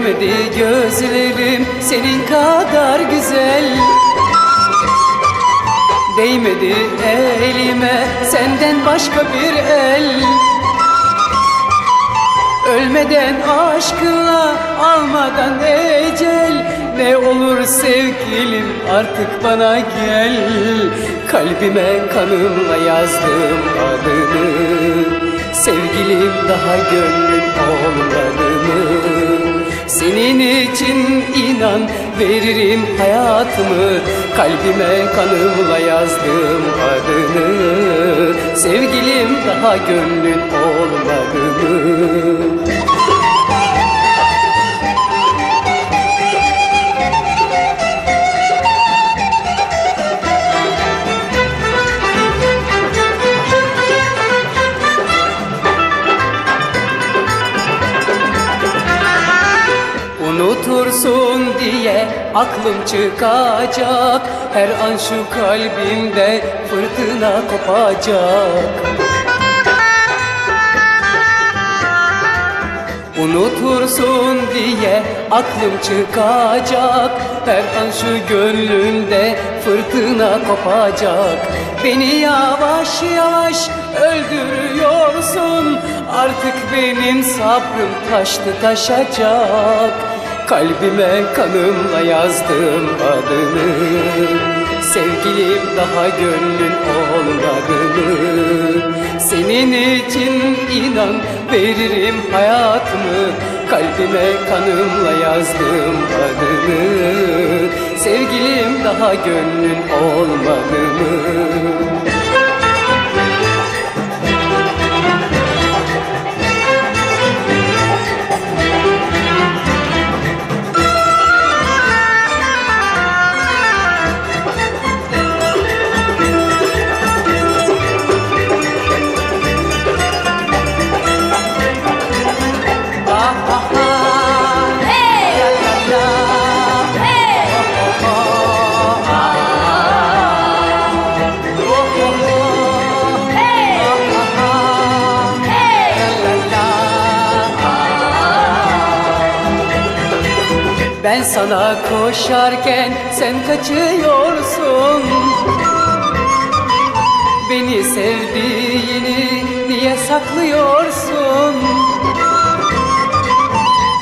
Görmedi gözlerim senin kadar güzel. Değmedi elime senden başka bir el. Ölmeden aşkınla almadan ecel. Ne olur sevgilim artık bana gel. Kalbime kanımla yazdım adını Sevgilim daha gönlün olmadı mı? Senin için inan veririm hayatımı Kalbime kanımla yazdım adını Sevgilim daha gönlün olmadı mı? Unutursun diye aklım çıkacak. Her an şu kalbimde fırtına kopacak. Unutursun diye aklım çıkacak. Her an şu gönlümde fırtına kopacak. Beni yavaş yavaş öldürüyorsun. Artık benim sabrım taştı taşacak Kalbime kanımla yazdım adını Sevgilim daha gönlün olmadı mı? Senin için inan veririm hayatımı Kalbime kanımla yazdım adını Sevgilim daha gönlün olmadı mı? Ben sana koşarken sen kaçıyorsun. Beni sevdiğini niye saklıyorsun?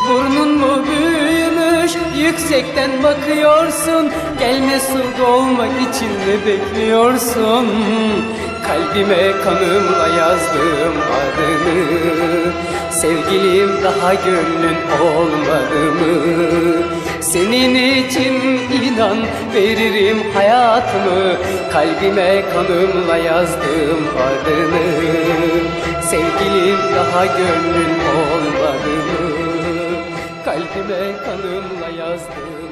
Burnun mu büyümüş yüksekten bakıyorsun. Gelme su dolmak için ne bekliyorsun? Kalbime kanımla yazdım adını. Sevgilim daha gönlün olmadı mı? Senin için inan veririm hayatımı Kalbime kanımla yazdım adını Sevgilim daha gönlün olmadı mı? Kalbime kanımla yazdım